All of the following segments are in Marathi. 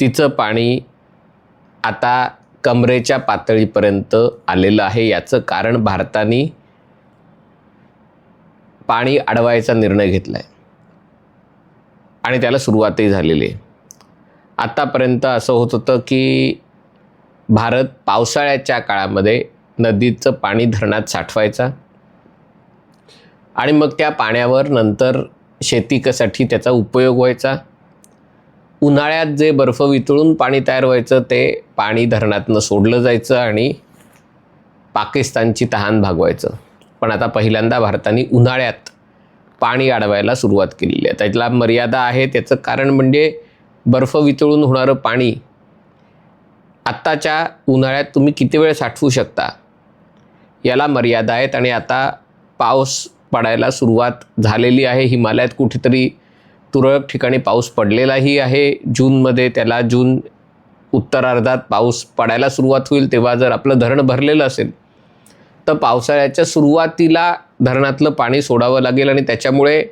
तिचं पाणी आता कमरेच्या पातळीपर्यंत आलेलं आहे. याचं कारण भारताने पाणी अडवायचा निर्णय घेतला आहे आणि त्याला सुरुवातही झालेली आहे. आत्तापर्यंत असं होत होतं की भारत पावसाळ्याच्या काळामध्ये नदीचं पाणी धरणात साठवायचा आणि मग त्या पाण्यावर नंतर शेतीसाठी त्याचा उपयोग व्हायचा. उन्हाळ्यात जे बर्फ वितळून पाणी तयार व्हायचं ते पाणी धरणातनं सोडलं जायचं आणि पाकिस्तानची तहान भागवायचं. पण आता पहिल्यांदा भारताने उन्हाळ्यात पाणी अडवायला सुरुवात केलेली आहे. त्याला मर्यादा आहे त्याचं कारण म्हणजे बर्फ वितळून होणारं पाणी. आत्ताच्या उन्हाळ्यात तुम्ही किती वेळ साठवू शकता? याला मर्यादा आहेत आणि आता पाऊस पडायला सुरुवात झालेली आहे. हिमालयात कुठेतरी तुरळक ठिकाणी पाऊस पडलेलाही आहे. जूनमध्ये त्याला जून उत्तरार्धात पाऊस पडायला सुरुवात होईल तेव्हा जर आपलं धरण भरलेलं असेल तर पावसाळ्याच्या सुरुवातीला धरणातलं पाणी सोडावं लागेल आणि त्याच्यामुळे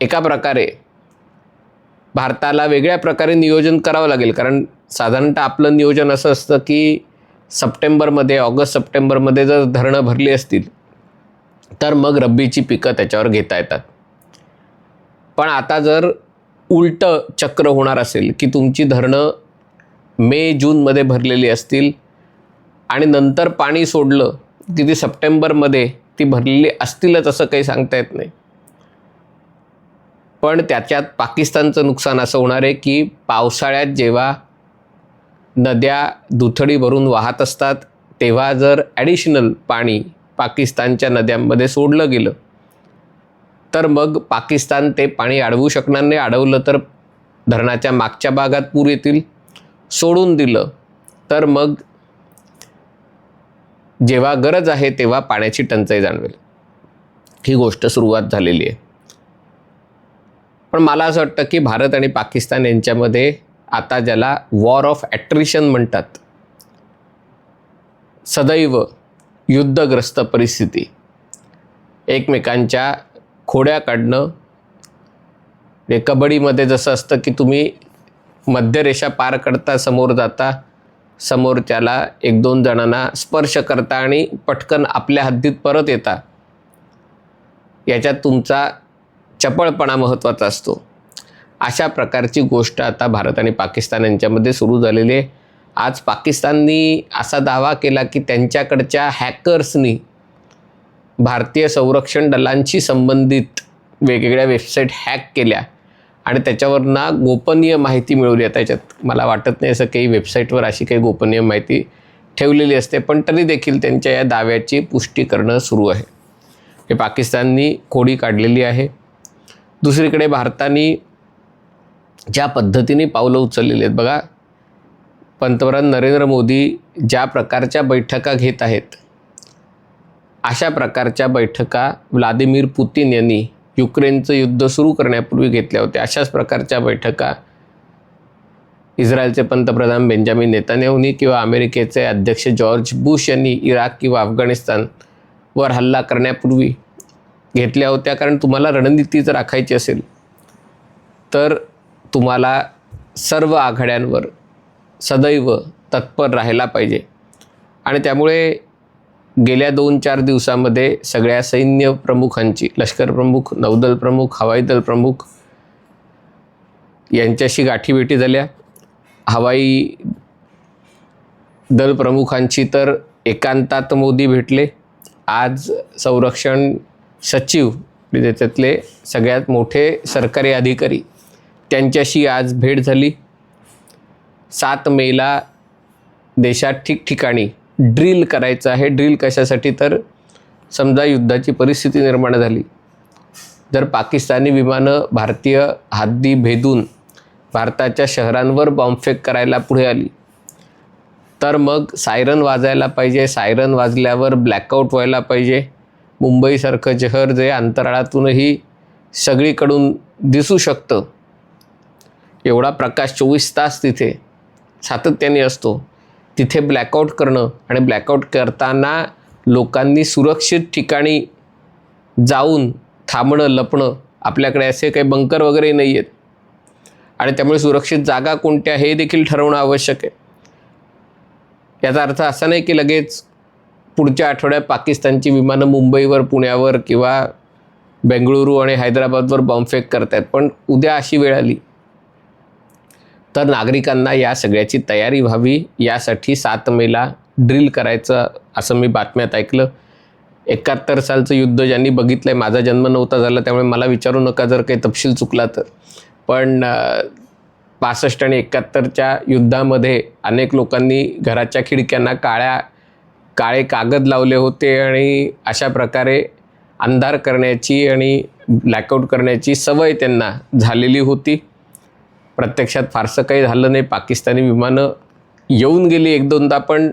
एका प्रकारे भारताला वेगळ्या प्रकारे नियोजन करावं लागेल. कारण साधारणतः आपलं नियोजन असं असतं की सप्टेंबरमध्ये ऑगस्ट सप्टेंबरमध्ये जर धरणं भरली असतील तर मग रब्बीची पिकं त्याच्यावर घेता येतात. पण आता जर उलटं चक्र होणार असेल की तुमची धरणं मे जूनमध्ये भरलेली असतील आणि नंतर पाणी सोडलं की ती सप्टेंबरमध्ये ती भरलेली असतीलच असं काही सांगता येत नाही. पण त्याच्यात पाकिस्तानचं नुकसान असं होणार आहे की पावसाळ्यात जेव्हा नद्या दुथडी भरून वाहत असतात तेव्हा जर ॲडिशनल पाणी पाकिस्तानच्या नद्यांमध्ये सोडलं गेलं तर मग पाकिस्तान ते पाणी अडवू शकणार नाही. अडवलं तर धरणाच्या मागच्या भागात पूर येतील. सोडून दिलं तर मग जेव्हा गरज आहे तेव्हा पाण्याची टंचाई जाणवेल. ही गोष्ट सुरुवात झालेली आहे. पण मला असं वाटतं की भारत आणि पाकिस्तान यांच्यामध्ये आता ज्याला वॉर ऑफ ॲट्रिशन म्हणतात सदैव युद्धग्रस्त परिस्थिती एकमेकांच्या खोड्या काढणं. म्हणजे कबड्डीमध्ये जसं असतं की तुम्ही मध्यरेषा पार करता समोर जाता. समोरच्याला एक दोन जणांना स्पर्श करता आणि पटकन आपल्या हद्दीत परत येता. याच्यात तुमचा चपळपणा महत्त्वाचा असतो. अशा प्रकारची गोष्ट आता भारत आणि पाकिस्तान यांच्यामध्ये सुरू झालेली आहे. आज पाकिस्ताननी असा दावा केला की त्यांच्याकडच्या हॅकर्सनी भारतीय संरक्षण दलांशी संबंधित वेगवेगळ्या वेबसाईट हॅक केल्या आणि त्याच्यावरना गोपनीय माहिती मिळवली आहे. त्याच्यात मला वाटत नाही असं काही वेबसाईटवर अशी काही गोपनीय माहिती ठेवलेली असते पण तरी देखील त्यांच्या या दाव्याची पुष्टी करणं सुरू आहे. हे पाकिस्ताननी खोडी काढलेली आहे. दुसरीकडे भारताने ज्या पद्धतीने पावलं उचललेली आहेत बघा पंतप्रधान नरेंद्र मोदी ज्या प्रकारच्या बैठका घेत आहेत अशा प्रकारच्या बैठका व्लादिमीर पुतीन यांनी युक्रेनचं युद्ध सुरू करण्यापूर्वी घेतल्या होत्या. अशाच प्रकारच्या बैठका इस्रायलचे पंतप्रधान बेंजामिन नेतान्याहूनी किंवा अमेरिकेचे अध्यक्ष जॉर्ज बुश यांनी इराक किंवा अफगाणिस्तानवर हल्ला करण्यापूर्वी घेतल्या होत्या. कारण तुम्हाला रणनीती जर राखायची असेल तर तुम्हाला सर्व आघाड्यांवर सदैव तत्पर राहायला पाहिजे. आणि त्यामुळे गेल्या दोन चार दिवसामध्ये सगळ्या सैन्य प्रमुखांची लष्कर प्रमुख नौदल प्रमुख हवाई दल प्रमुख यांच्याशी गाठीभेटी झाल्या. हवाई दल प्रमुखांची तर एकांतात मोदी भेटले. आज संरक्षण सचिव म्हणजे त्याच्यातले सगळ्यात मोठे सरकारी अधिकारी त्यांच्याशी आज भेट झाली. सात मेला देशात ठिकठिकाणी ड्रिल करायचं आहे. ड्रिल कशासाठी? तर समजा युद्धाची परिस्थिती निर्माण झाली. जर पाकिस्तानी विमानं भारतीय हद्दी भेदून भारताच्या शहरांवर बॉम्बफेक करायला पुढे आली तर मग सायरन वाजायला पाहिजे. सायरन वाजल्यावर ब्लॅकआउट व्हायला पाहिजे. मुंबईसारखं शहर जे अंतराळातूनही सगळीकडून दिसू शकतं. एवढा प्रकाश चोवीस तास तिथे सातत्याने असतो. तिथे ब्लॅकआउट करणं आणि ब्लॅकआउट करताना लोकांनी सुरक्षित ठिकाणी जाऊन थांबणं लपणं आपल्याकडे असे काही बंकर वगैरे नाही आहेत आणि त्यामुळे सुरक्षित जागा कोणत्या हे देखील ठरवणं आवश्यक आहे. याचा अर्थ असा नाही की लगेच पुढच्या आठवड्यात पाकिस्तानची विमानं मुंबईवर पुण्यावर किंवा बेंगळुरू आणि हैदराबादवर बॉम्बफेक करतायत. पण उद्या अशी वेळ आली तर नागरिकांना या सगळ्याची तयारी व्हावी यासाठी सात मेला ड्रिल करायचं असं मी बातम्यात ऐकलं. एकाहत्तर सालचं युद्ध ज्यांनी बघितलं आहे माझा जन्म नव्हता झाला त्यामुळे मला विचारू नका जर काही तपशील चुकला तर. पण पासष्ट आणि एकाहत्तरच्या युद्धामध्ये अनेक लोकांनी घराच्या खिडक्यांना काळ्या काळे कागद लावले होते आणि अशा प्रकारे अंधार करण्याची आणि ब्लॅकआउट करण्याची सवय त्यांना झालेली होती. प्रत्यक्षात फारसं काही झालं नाही. पाकिस्तानी विमानं येऊन गेली एक दोनदा पण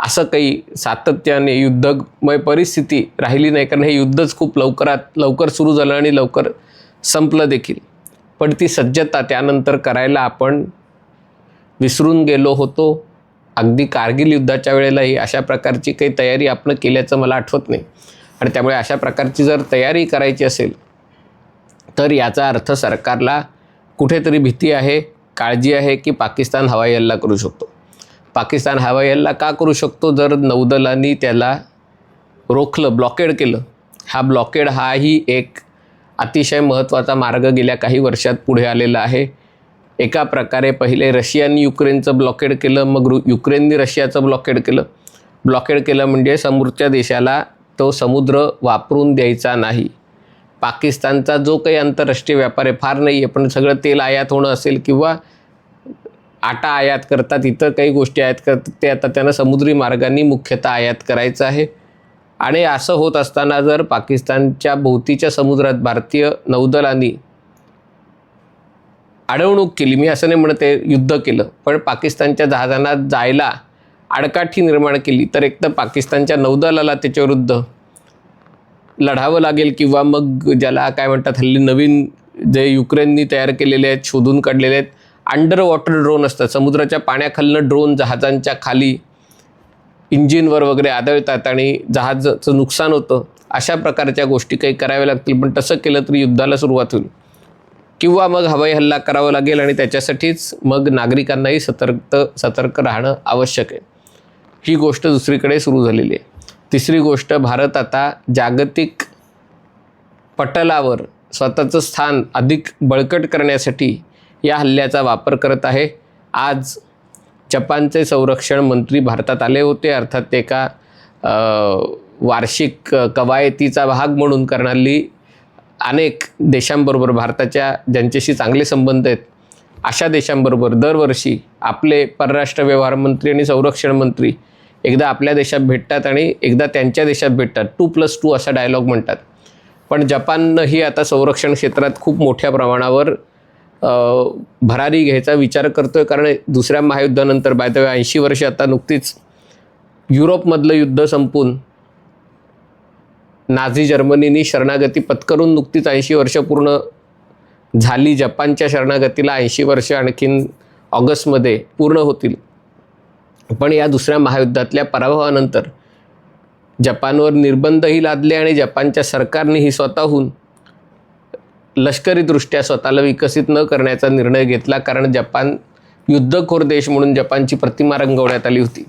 असं काही सातत्याने युद्धमय परिस्थिती राहिली नाही. कारण हे युद्धच खूप लवकरात लवकर सुरू झालं आणि लवकर संपलं देखील. पण ती सज्जता त्यानंतर करायला आपण विसरून गेलो होतो. अगदी कारगिल युद्धाच्या वेळेलाही अशा प्रकारची काही तयारी आपण केल्याचं मला आठवत नाही. आणि त्यामुळे अशा प्रकारची जर तयारी करायची असेल तर याचा अर्थ सरकारला कुठेतरी भीती आहे काळजी आहे की पाकिस्तान हवाई हल्ला करू शकतो. पाकिस्तान हवाई हल्ला का करू शकतो? जर नौदलांनी त्याला रोखलं ब्लॉकेड केलं. हा ब्लॉकेड हाही एक अतिशय महत्त्वाचा मार्ग गेल्या काही वर्षात पुढे आलेला आहे. एका प्रकारे पहिले रशियाने युक्रेनचं ब्लॉकेड केलं मग रु युक्रेननी रशियाचं ब्लॉकेड केलं. ब्लॉकेड केलं म्हणजे समोरच्या देशाला तो समुद्र वापरून द्यायचा नाही. पाकिस्तानचा जो काही आंतरराष्ट्रीय व्यापार आहे फार नाही आहे पण सगळं तेल आयात होणं असेल किंवा आटा आयात करतात इतर काही गोष्टी आयात करतात ते आता त्यांना समुद्री मार्गांनी मुख्यतः आयात करायचं आहे. आणि असं होत असताना जर पाकिस्तानच्या भोवतीच्या समुद्रात भारतीय नौदलांनी अडवणूक केली मी असं नाही म्हणते युद्ध केलं पण पाकिस्तानच्या जहाजांना जायला आडकाठी निर्माण केली तर एक तर पाकिस्तानच्या नौदलाला त्याच्याविरुद्ध लढावं लागेल किंवा मग ज्याला काय म्हणतात हल्ली नवीन जे युक्रेननी तयार केलेले आहेत शोधून काढलेले आहेत अंडर वॉटर ड्रोन असतात. समुद्राच्या पाण्याखालनं ड्रोन जहाजांच्या खाली इंजिनवर वगैरे आदळतात आणि जहाजाचं नुकसान होतं. अशा प्रकारच्या गोष्टी काही कराव्या लागतील पण तसं केलं तरी युद्धाला सुरुवात होईल. किंवा मग हवाई हल्ला करावा लागेल आणि त्याच्यासाठीच मग नागरिकांनाही सतर्क सतर्क राहणं आवश्यक आहे. ही गोष्ट दुसरीकडे सुरू झालेली आहे. तिसरी गोष्ट भारत आता जागतिक पटलावर स्वतःचं स्थान अधिक बळकट करण्यासाठी या हल्ल्याचा वापर करत आहे. आज जपानचे संरक्षण मंत्री भारतात आले होते अर्थात ते एका वार्षिक कवायतीचा भाग म्हणून करणारी अनेक देशांबरोबर भारताच्या ज्यांच्याशी चांगले संबंध आहेत अशा देशांबरोबर दरवर्षी आपले परराष्ट्र व्यवहार मंत्री आणि संरक्षण मंत्री एकदा आपल्या देशात भेटतात आणि एकदा त्यांच्या देशात भेटतात. टू प्लस टू असा डायलॉग म्हणतात. पण जपाननंही आता संरक्षण क्षेत्रात खूप मोठ्या प्रमाणावर भरारी घ्यायचा विचार करतो आहे कारण दुसऱ्या महायुद्धानंतर बाय द वे ऐंशी वर्षे आता नुकतीच युरोपमधलं युद्ध संपून नाझी जर्मनीनी शरणागती पत्करून नुकतीच ऐंशी वर्ष पूर्ण झाली. जपानच्या शरणागतीला ऐंशी वर्ष आणखीन ऑगस्टमध्ये पूर्ण होतील. पण या दुसऱ्या महायुद्धातल्या पराभवानंतर जपानवर निर्बंधही लादले आणि जपानच्या सरकारनेही स्वतःहून लष्करीदृष्ट्या स्वतःला विकसित न करण्याचा निर्णय घेतला कारण जपान युद्धखोर देश म्हणून जपानची प्रतिमा रंगवण्यात आली होती.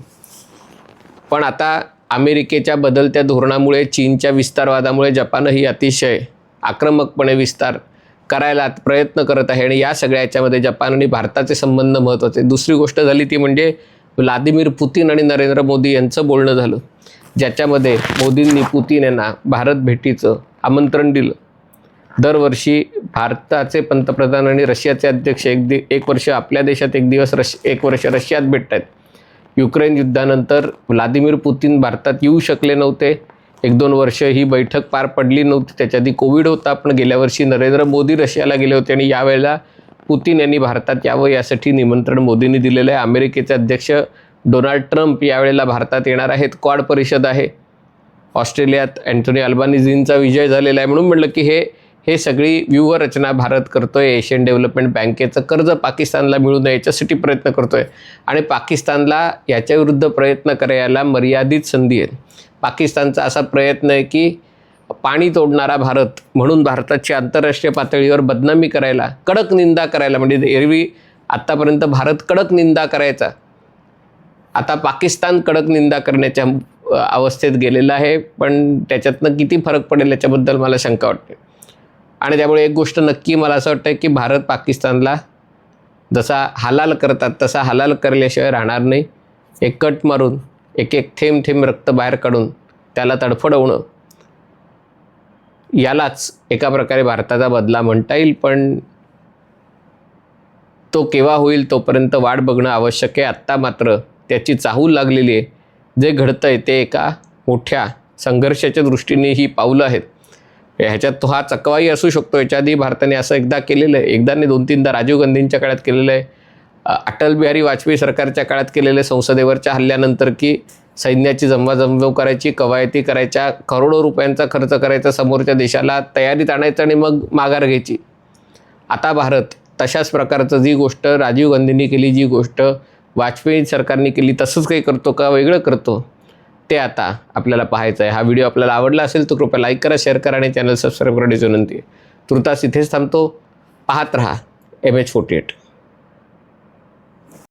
पण आता अमेरिकेच्या बदलत्या धोरणामुळे चीनच्या विस्तारवादामुळे जपानही अतिशय आक्रमकपणे विस्तार करायला प्रयत्न करत आहे आणि या सगळ्या याच्यामध्ये जपान आणि भारताचे संबंध महत्त्वाचे. दुसरी गोष्ट झाली ती म्हणजे व्लादिमीर पुतीन आणि नरेंद्र मोदी यांचं बोलणं झालं. ज्याच्यामध्ये मोदींनी पुतीन यांना भारत भेटीचं आमंत्रण दिलं. दरवर्षी भारताचे पंतप्रधान आणि रशियाचे अध्यक्ष एक दि एक वर्ष आपल्या देशात एक दिवस रश एक वर्ष रशियात भेटत आहेत युक्रेन युद्धानंतर व्लादिमीर पुतीन भारतात येऊ शकले नव्हते. एक दोन वर्ष ही बैठक पार पडली नव्हती. त्याच्या आधी कोविड होता पण गेल्या वर्षी नरेंद्र मोदी रशियाला गेले होते आणि यावेळेला पुतीन यांनी भारतात यावं यासाठी निमंत्रण मोदींनी दिलेलं आहे. अमेरिकेचे अध्यक्ष डोनाल्ड ट्रम्प यावेळेला भारतात येणार आहेत. क्वाड परिषद आहे. ऑस्ट्रेलियात अँटोनी अल्बानिझींचा विजय झालेला आहे म्हणून म्हटलं की हे हे सगळी व्यूहरचना भारत करतोय. एशियन डेव्हलपमेंट बँकेचं कर्ज पाकिस्तानला मिळू नये याच्यासाठी प्रयत्न करतोय. आणि पाकिस्तानला याच्याविरुद्ध प्रयत्न करायला मर्यादित संधी आहे. पाकिस्तानचा असा प्रयत्न आहे की पाणी तोडणारा भारत म्हणून भारताची आंतरराष्ट्रीय पातळीवर बदनामी करायला कडक निंदा करायला म्हणजे एरवी आत्तापर्यंत भारत कडक निंदा करायचा. आता पाकिस्तान कडक निंदा करण्याच्या अवस्थेत गेलेला आहे पण त्याच्यातनं किती फरक पडेल याच्याबद्दल मला शंका वाटते. आणि त्यामुळे एक गोष्ट नक्की मला असं वाटतं की भारत पाकिस्तानला जसा हलाल करतात तसा हलाल करल्याशिवाय राहणार नाही. एक कट मारून एक एक थेंब थेंब रक्त बाहेर काढून त्याला तडफडवणं यालाच एका प्रकारे भारताचा बदला म्हणता येईल पण तो केव्हा होईल तोपर्यंत वाट बघणं आवश्यक आहे. आत्ता मात्र त्याची चाहूल लागलेली आहे. जे घडतं आहे ते एका मोठ्या संघर्षाच्या दृष्टीने ही पावलं आहेत. ह्याच्यात तो हा चकवाही असू शकतो. याच्याआधी भारताने असं एकदा केलेलं आहे. एकदा दोन तीनदा राजीव गांधींच्या काळात केलेलं आहे. अटल बिहारी वाजपेयी सरकारच्या काळात केलेलं आहे संसदेवरच्या हल्ल्यानंतर की सैन्याची जमवाजमव करायची कवायती करायच्या करोडो रुपयांचा खर्च करायचा समोरच्या देशाला तयारीत आणायचं आणि मग माघार घ्यायची. आता भारत तशाच प्रकारचं जी गोष्ट राजीव गांधींनी केली जी गोष्ट वाजपेयी सरकारने केली तसंच काही करतो का वेगळं करतो ते आता आपल्याला पाहायचं आहे. हा व्हिडिओ आपल्याला आवडला असेल तर कृपया लाईक करा शेअर करा आणि चॅनल सबस्क्राईब करण्याची विनंती आहे. तुर्तास इथेच थांबतो. पाहत राहा. M H forty eight